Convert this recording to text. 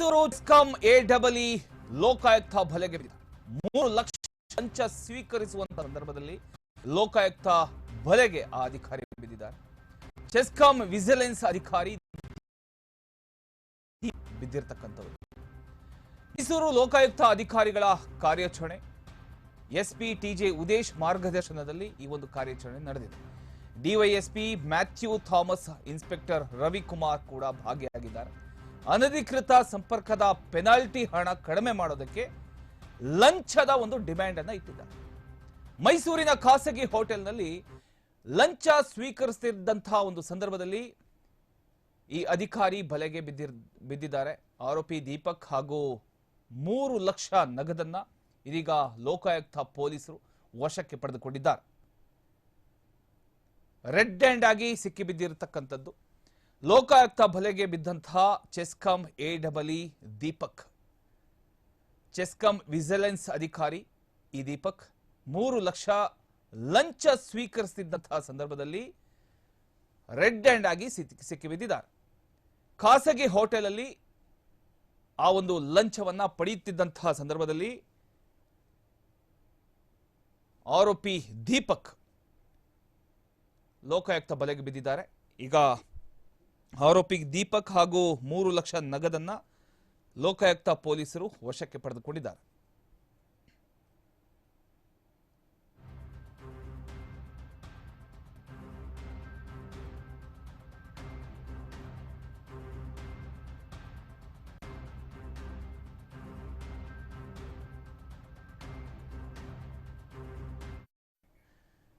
ಸ್ಕಮ್ A double E Lokayukta ಬಲೆಗೆ ಬಿದ್ದ ಮೂರು ಲಕ್ಷ ಲಂಚ ಸ್ವೀಕರಿಸುವಂತ ಸಂದರ್ಭದಲ್ಲಿ ಲೋಕಾಯುಕ್ತ ಬಲೆಗೆ ಆ ಅಧಿಕಾರಿ ಬಿದ್ದಿದ್ದಾರೆ. ಚೆಸ್ಕಾಂ ವಿಜಿಲೆನ್ಸ್ ಅಧಿಕಾರಿ ಬಿದ್ದಿರತಕ್ಕಂಥವರು. ಮೈಸೂರು ಲೋಕಾಯುಕ್ತ ಅಧಿಕಾರಿಗಳ ಕಾರ್ಯಾಚರಣೆ, ಎಸ್ಪಿ ಟಿಜೆ ಉದೇಶ್ ಮಾರ್ಗದರ್ಶನದಲ್ಲಿ ಈ ಒಂದು ಕಾರ್ಯಾಚರಣೆ ನಡೆದಿದೆ. DYSP Matthew Thomas, inspector Ravikumar ಕೂಡ ಭಾಗಿಯಾಗಿದ್ದಾರೆ. ಅನಧಿಕೃತ ಸಂಪರ್ಕದ ಪೆನಾಲ್ಟಿ ಹಣ ಕಡಿಮೆ ಮಾಡೋದಕ್ಕೆ ಲಂಚದ ಒಂದು ಡಿಮ್ಯಾಂಡ್ ಅನ್ನ ಇಟ್ಟಿದ್ದಾರೆ. ಮೈಸೂರಿನ ಖಾಸಗಿ ಹೋಟೆಲ್ನಲ್ಲಿ ಲಂಚ ಸ್ವೀಕರಿಸುತ್ತಿದ್ದಂತಹ ಒಂದು ಸಂದರ್ಭದಲ್ಲಿ ಈ ಅಧಿಕಾರಿ ಬಲೆಗೆ ಬಿದ್ದಿರ್, ಬಿದ್ದಿದ್ದಾರೆ. ಆರೋಪಿ ದೀಪಕ್ ಹಾಗೂ ಮೂರು ಲಕ್ಷ ನಗದನ್ನ ಇದೀಗ ಲೋಕಾಯುಕ್ತ ಪೊಲೀಸರು ವಶಕ್ಕೆ ಪಡೆದುಕೊಂಡಿದ್ದಾರೆ. ರೆಡ್ ಹ್ಯಾಂಡ್ ಆಗಿ ಸಿಕ್ಕಿ ಬಿದ್ದಿರತಕ್ಕಂಥದ್ದು ಲೋಕಾಯುಕ್ತ ಬಲೆಗೆ ಬಿದ್ದಂತಹ ಚೆಸ್ಕಾಂ ಇ ದೀಪಕ್. ಚೆಸ್ಕಾಂ ವಿಜಿಲೆನ್ಸ್ ಅಧಿಕಾರಿ ಈ ದೀಪಕ್ ಮೂರು ಲಕ್ಷ ಲಂಚ ಸ್ವೀಕರಿಸುತ್ತಿದ್ದಂತಹ ಸಂದರ್ಭದಲ್ಲಿ ರೆಡ್ ಹ್ಯಾಂಡ್ ಆಗಿ ಸಿಕ್ಕಿ ಸಿಕ್ಕಿ ಬಿದ್ದಿದ್ದಾರೆ. ಖಾಸಗಿ ಹೋಟೆಲಲ್ಲಿ ಆ ಒಂದು ಲಂಚವನ್ನ ಪಡೆಯುತ್ತಿದ್ದಂತಹ ಸಂದರ್ಭದಲ್ಲಿ ಆರೋಪಿ ದೀಪಕ್ ಲೋಕಾಯುಕ್ತ ಬಲೆಗೆ ಬಿದ್ದಿದ್ದಾರೆ. ಈಗ ಆರೋಪಿ ದೀಪಕ್ ಹಾಗೂ ಮೂರು ಲಕ್ಷ ನಗದನ್ನ ಲೋಕಾಯುಕ್ತ ಪೊಲೀಸರು ವಶಕ್ಕೆ ಪಡೆದುಕೊಂಡಿದ್ದಾರೆ.